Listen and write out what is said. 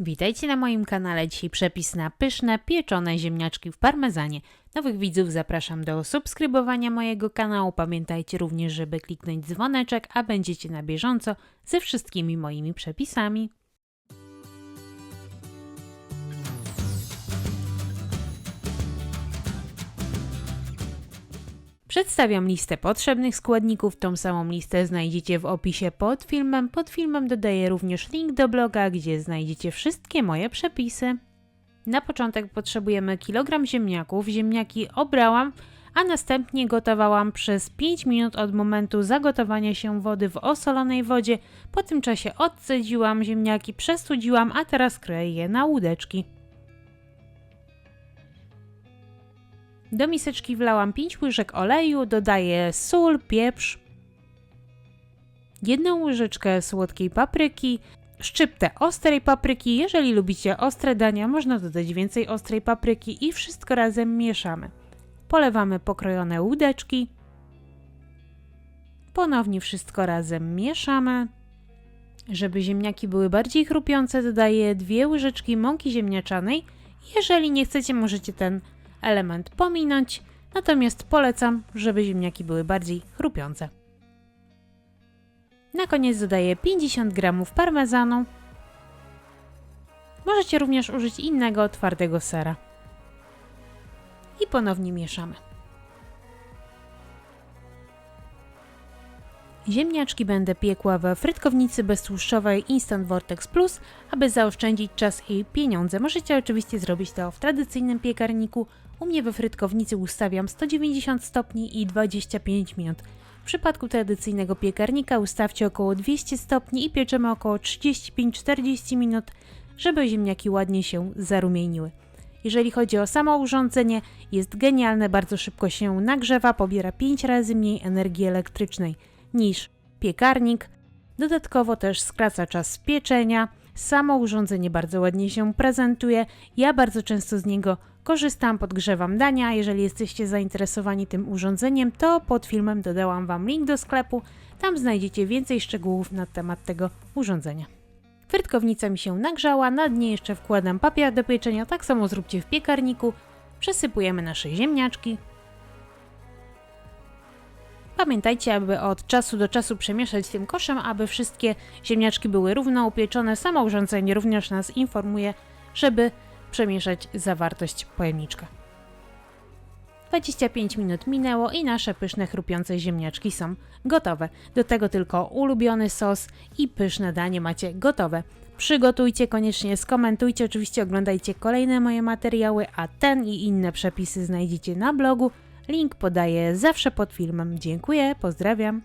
Witajcie na moim kanale. Dzisiaj przepis na pyszne, pieczone ziemniaczki w parmezanie. Nowych widzów zapraszam do subskrybowania mojego kanału. Pamiętajcie również, żeby kliknąć dzwoneczek, a będziecie na bieżąco ze wszystkimi moimi przepisami. Przedstawiam listę potrzebnych składników. Tą samą listę znajdziecie w opisie pod filmem. Pod filmem dodaję również link do bloga, gdzie znajdziecie wszystkie moje przepisy. Na początek potrzebujemy kilogram ziemniaków. Ziemniaki obrałam, a następnie gotowałam przez 5 minut od momentu zagotowania się wody w osolonej wodzie. Po tym czasie odcedziłam ziemniaki, przestudziłam, a teraz kroję je na łódeczki. Do miseczki wlałam 5 łyżek oleju, dodaję sól, pieprz, jedną łyżeczkę słodkiej papryki, szczyptę ostrej papryki. Jeżeli lubicie ostre dania, można dodać więcej ostrej papryki i wszystko razem mieszamy. Polewamy pokrojone łódeczki. Ponownie wszystko razem mieszamy. Żeby ziemniaki były bardziej chrupiące, dodaję dwie łyżeczki mąki ziemniaczanej. Jeżeli nie chcecie, możecie ten element pominąć, natomiast polecam, żeby ziemniaki były bardziej chrupiące. Na koniec dodaję 50 g parmezanu. Możecie również użyć innego twardego sera. I ponownie mieszamy. Ziemniaczki będę piekła we frytkownicy beztłuszczowej Instant Vortex Plus, aby zaoszczędzić czas i pieniądze. Możecie oczywiście zrobić to w tradycyjnym piekarniku. U mnie we frytkownicy ustawiam 190 stopni i 25 minut. W przypadku tradycyjnego piekarnika ustawcie około 200 stopni i pieczemy około 35-40 minut, żeby ziemniaki ładnie się zarumieniły. Jeżeli chodzi o samo urządzenie, jest genialne, bardzo szybko się nagrzewa, pobiera 5 razy mniej energii elektrycznej niż piekarnik. Dodatkowo też skraca czas pieczenia. Samo urządzenie bardzo ładnie się prezentuje. Ja bardzo często z niego korzystam, podgrzewam dania. Jeżeli jesteście zainteresowani tym urządzeniem, to pod filmem dodałam Wam link do sklepu. Tam znajdziecie więcej szczegółów na temat tego urządzenia. Frytkownica mi się nagrzała, na dnie jeszcze wkładam papier do pieczenia, tak samo zróbcie w piekarniku. Przesypujemy nasze ziemniaczki, Pamiętajcie, aby od czasu do czasu przemieszać tym koszem, aby wszystkie ziemniaczki były równo upieczone. Samo urządzenie również nas informuje, żeby przemieszać zawartość pojemniczka. 25 minut minęło i nasze pyszne chrupiące ziemniaczki są gotowe. Do tego tylko ulubiony sos i pyszne danie macie gotowe. Przygotujcie koniecznie, skomentujcie, oczywiście oglądajcie kolejne moje materiały, a ten i inne przepisy znajdziecie na blogu Link podaję zawsze pod filmem. Dziękuję, pozdrawiam.